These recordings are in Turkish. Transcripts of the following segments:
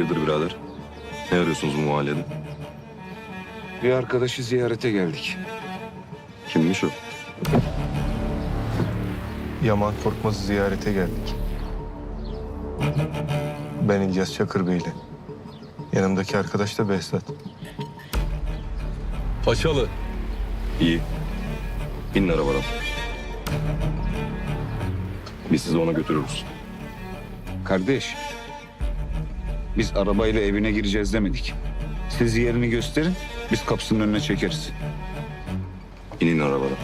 Hayırdır birader? Ne arıyorsunuz bu mahallede? Bir arkadaşı ziyarete geldik. Kimmiş o? Yaman Korkmaz'ı ziyarete geldik. Ben İlyas Çakırbeyli. Yanımdaki arkadaş da Behzat. Paçalı. İyi. İnin arabadan. Biz sizi ona götürürüz. Kardeş, biz arabayla evine gireceğiz demedik. Siz yerini gösterin, biz kapısının önüne çekeriz. İnin arabadan.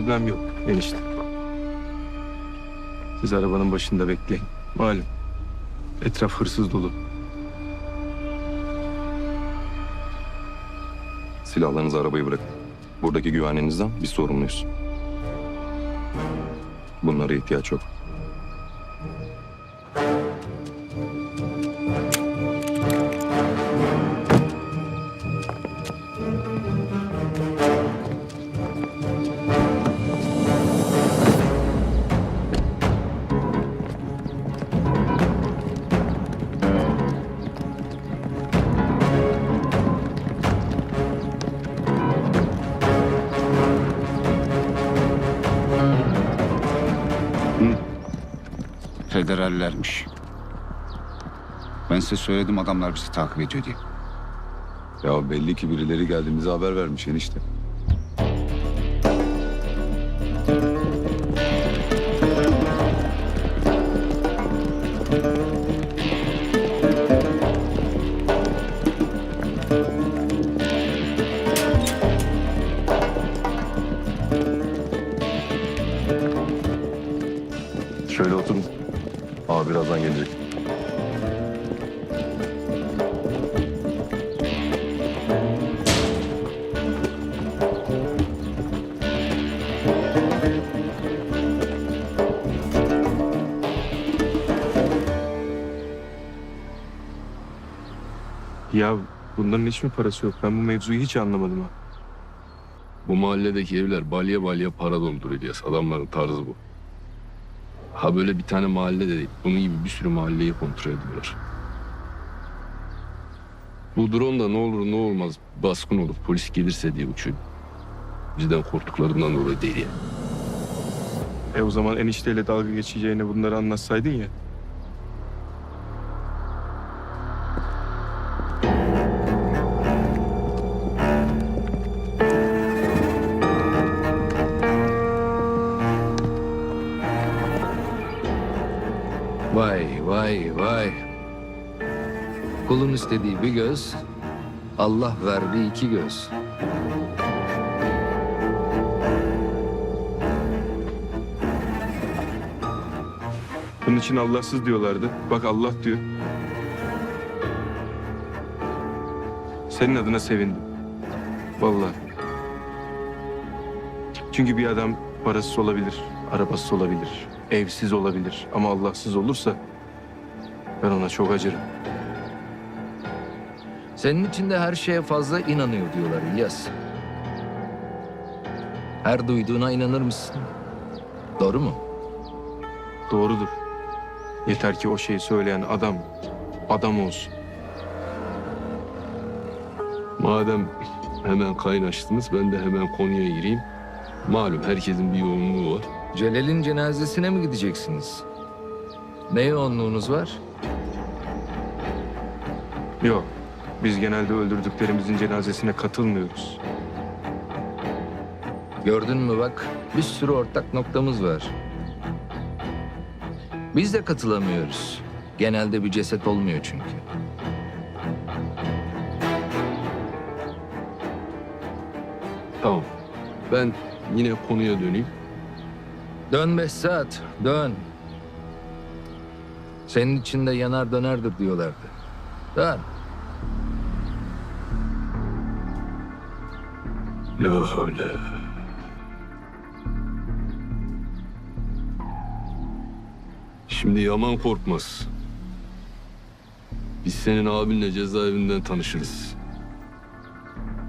Problem yok enişte. Siz arabanın başında bekleyin. Malum. Etraf hırsız dolu. Silahlarınızı arabayı bırakın. Buradaki güvenliğinizden biz sorumluyuz. Bunlara ihtiyaç yok. Federallermiş. Ben size söyledim adamlar bizi takip ediyor diye. Ya belli ki birileri geldiğimize haber vermiş enişte. Ya bunların hiç mi parası yok? Ben bu mevzuyu hiç anlamadım ha. Bu mahalledeki evler balya balya para doldur İlyas. Adamların tarzı bu. Ha böyle bir tane mahalle de değil. Bunun gibi bir sürü mahalleyi kontrol ediyorlar. Bu drone da ne olur ne olmaz baskın olur. Polis gelirse diye uçuyor. Bizden korktuklarından dolayı değil yani. E o zaman enişteyle dalga geçeceğine bunları anlatsaydın ya. Vay vay vay. Kulun istediği bir göz, Allah verdiği iki göz. Bunun için Allahsız diyorlardı. Bak Allah diyor. Senin adına sevindim. Vallahi. Çünkü bir adam parasız olabilir, arabasız olabilir, evsiz olabilir. Ama Allahsız olursa ben ona çok acırım. Senin için de her şeye fazla inanıyor diyorlar İlyas. Her duyduğuna inanır mısın? Doğru mu? Doğrudur. Yeter ki o şeyi söyleyen adam, adam olsun. Madem hemen kaynaştınız ben de hemen konuya gireyim. Malum herkesin bir yoğunluğu var. Celal'in cenazesine mi gideceksiniz? Ne yoğunluğunuz var? Yok, biz genelde öldürdüklerimizin cenazesine katılmıyoruz. Gördün mü bak, bir sürü ortak noktamız var. Biz de katılamıyoruz. Genelde bir ceset olmuyor çünkü. Tamam. Ben yine konuya döneyim. Dön Behzat, dön. Senin içinde yanar dönerdir diyorlardı. Dön. La havle. Şimdi Yaman korkmaz. Biz senin abinle cezaevinden tanışırız.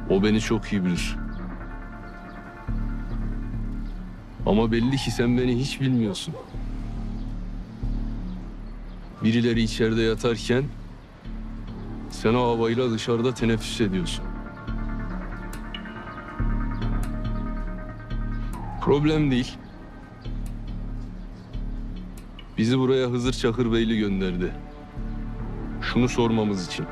O beni çok iyi bilir. Ama belli ki sen beni hiç bilmiyorsun. Birileri içeride yatarken sen o havayla dışarıda teneffüs ediyorsun. Problem değil. Bizi buraya Hızır Çakır Beyli gönderdi. Şunu sormamız için.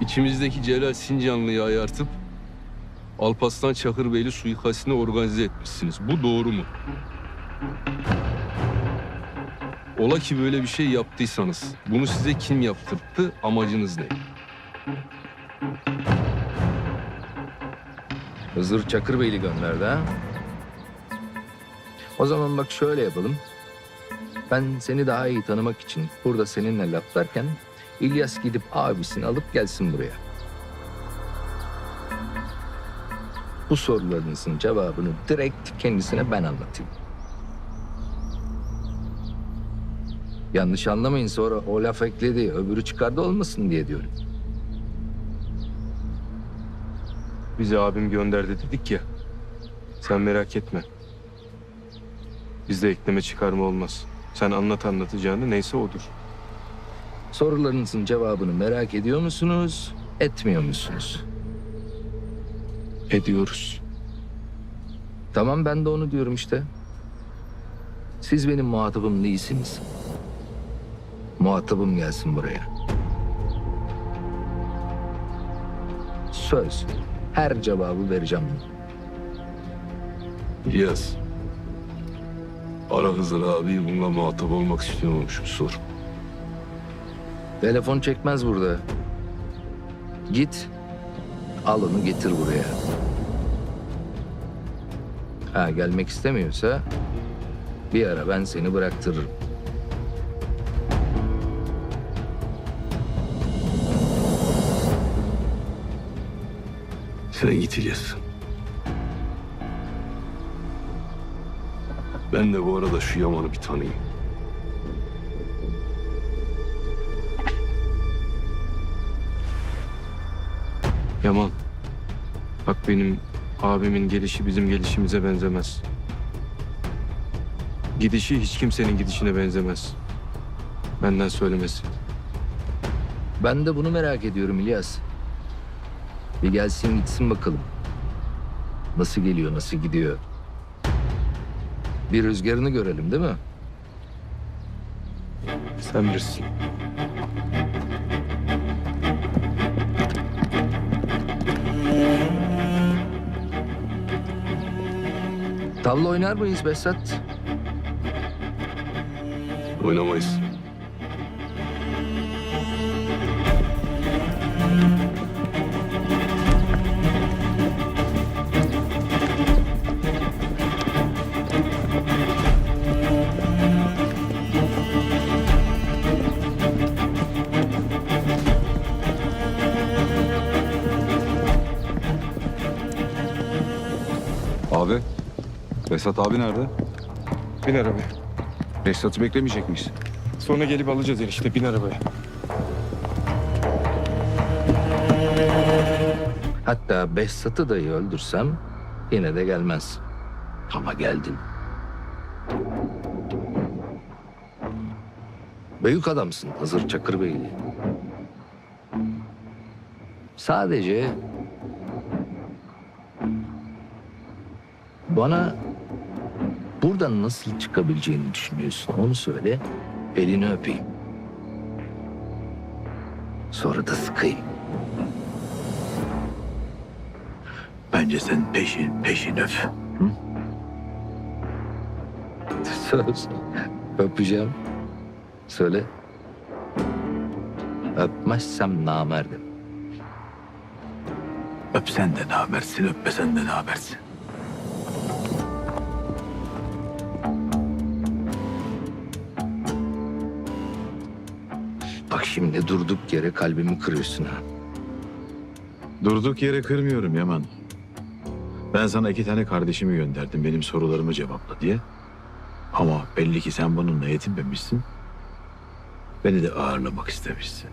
İçimizdeki Celal Sincanlı'yı ayartıp Alpaslan Çakır Beyli suikastini organize etmişsiniz. Bu doğru mu? Ola ki böyle bir şey yaptıysanız bunu size kim yaptırttı? Amacınız ne? Hızır Çakırbeyli gönderdi ha? O zaman bak şöyle yapalım. Ben seni daha iyi tanımak için burada seninle laflarken İlyas gidip abisini alıp gelsin buraya. Bu sorularınızın cevabını direkt kendisine ben anlatayım. Yanlış anlamayın sonra o laf ekledi öbürü çıkardı olmasın diye diyorum. Bizi abim gönderdi dedik ya. Sen merak etme. Bizde ekleme çıkarma olmaz. Sen anlat anlatacağını neyse odur. Sorularınızın cevabını merak ediyor musunuz, etmiyor musunuz? Ediyoruz. Tamam ben de onu diyorum işte. Siz benim muhatabım değilsiniz. Muhatabım gelsin buraya. Söz. Her cevabı vereceğim. İlyas. Ara Hızır abi bununla muhatap olmak istiyormuş sor. Telefon çekmez burada. Git. Al onu getir buraya. Ha gelmek istemiyorsa bir ara ben seni bıraktırırım. Git İlyas. Ben de bu arada şu Yaman'ı bir tanıyayım. Yaman. Bak benim abimin gelişi bizim gelişimize benzemez. Gidişi hiç kimsenin gidişine benzemez. Benden söylemesi. Ben de bunu merak ediyorum İlyas. Bir gelsin gitsin bakalım. Nasıl geliyor, nasıl gidiyor? Bir rüzgarını görelim değil mi? Sen bilirsin. Tavla oynar mıyız Behzat? Oynamayız. Vesat abi nerede? Bin arabaya. Behzat'ı beklemeyecek miyiz? Sonra gelip alacağız enişte. Bin arabaya. Hatta Behzat'ı dahi öldürsem yine de gelmez. Ama geldin. Büyük adamsın Hızır Çakırbeyli. Sadece bana buradan nasıl çıkabileceğini düşünüyorsun. Onu söyle, elini öpeyim. Sonra da sıkayım. Bence sen peşin peşin öp. Söz. Öpeceğim. Söyle. Öpmezsem namerdim. Öpsen de ne habersin, öpmesen de ne Bak şimdi durduk yere kalbimi kırıyorsun ha. Durduk yere kırmıyorum Yaman. Ben sana iki tane kardeşimi gönderdim benim sorularımı cevapla diye. Ama belli ki sen bununla yetinmemişsin. Beni de ağırlamak istemişsin.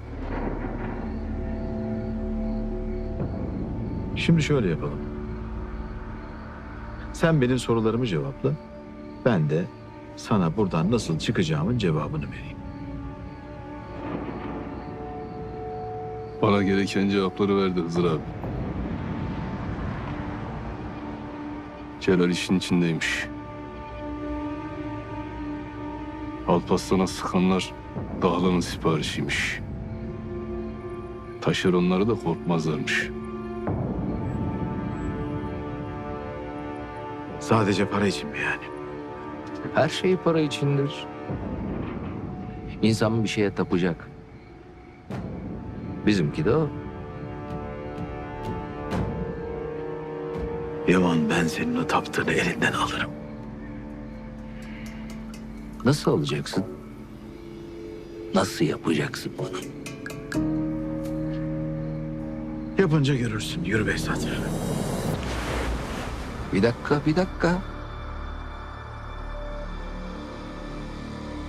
Şimdi şöyle yapalım. Sen benim sorularımı cevapla. Ben de sana buradan nasıl çıkacağımın cevabını vereyim. Bana gereken cevapları verdi Hızır abi. Celal işin içindeymiş. Alparslan'a sıkanlar Dağlan'ın siparişiymiş. Taşeronları da korkmazlarmış. Sadece para için mi yani? Her şey para içindir. İnsan bir şeye tapacak. Bizimki de o. Yaman ben senin o taptığını elinden alırım. Nasıl alacaksın? Nasıl yapacaksın bunu? Yapınca görürsün. Yürü Behzat. Bir dakika, bir dakika.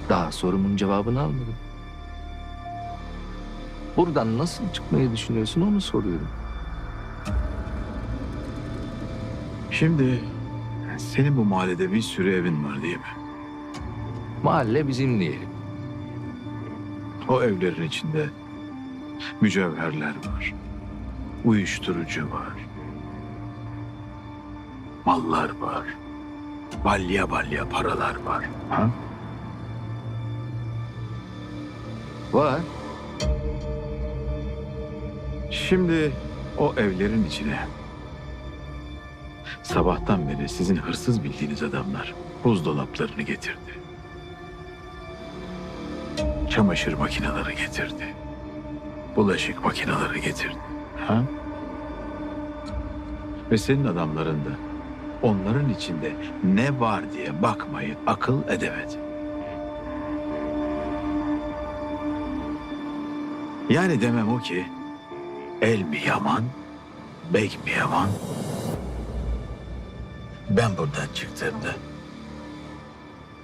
Daha sorumun cevabını almadım. Buradan nasıl çıkmayı düşünüyorsun onu soruyorum. Şimdi senin bu mahallede bir sürü evin var değil mi? Mahalle bizim diyelim. O evlerin içinde mücevherler var. Uyuşturucu var. Mallar var. Balya balya paralar var. Ha? Var. Şimdi o evlerin içine sabahtan beri sizin hırsız bildiğiniz adamlar buzdolaplarını getirdi. Çamaşır makineleri getirdi. Bulaşık makineleri getirdi. Ha? Ve senin adamların da onların içinde ne var diye bakmayı akıl edemedi. Yani demem o ki El mi yaman, bek mi yaman? Ben buradan çıktığımda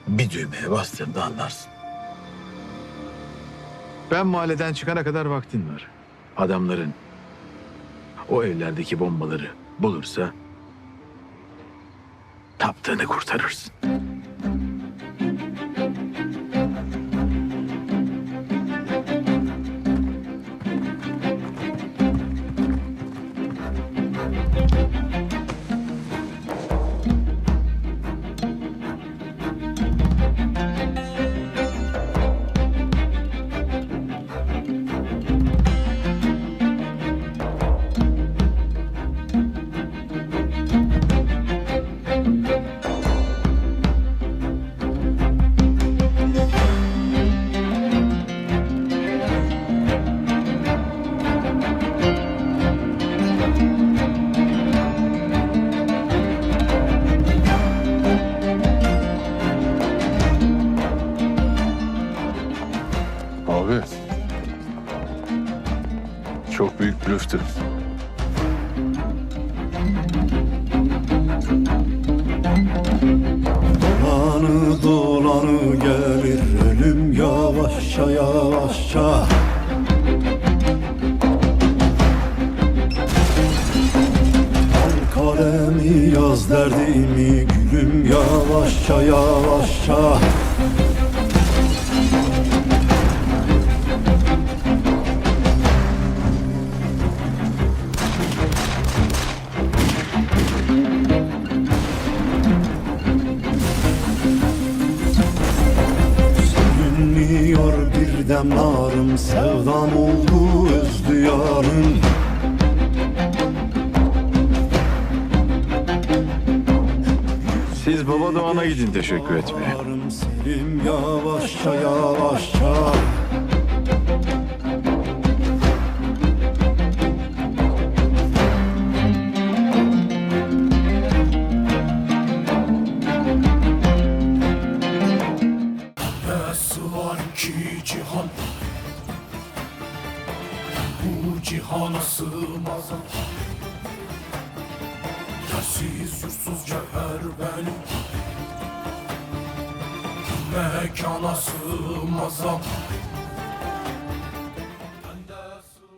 bir düğmeye bastığımda anlarsın. Ben mahalleden çıkana kadar vaktin var. Adamların o evlerdeki bombaları bulursa taptığını kurtarırsın. Derdimi gülüm yavaşça yavaşça. Sürünüyor bir dem narım Sevdam oldu özlü yarım Siz baba Doğan'a gidin teşekkür etmeye. Yavaşça yavaşça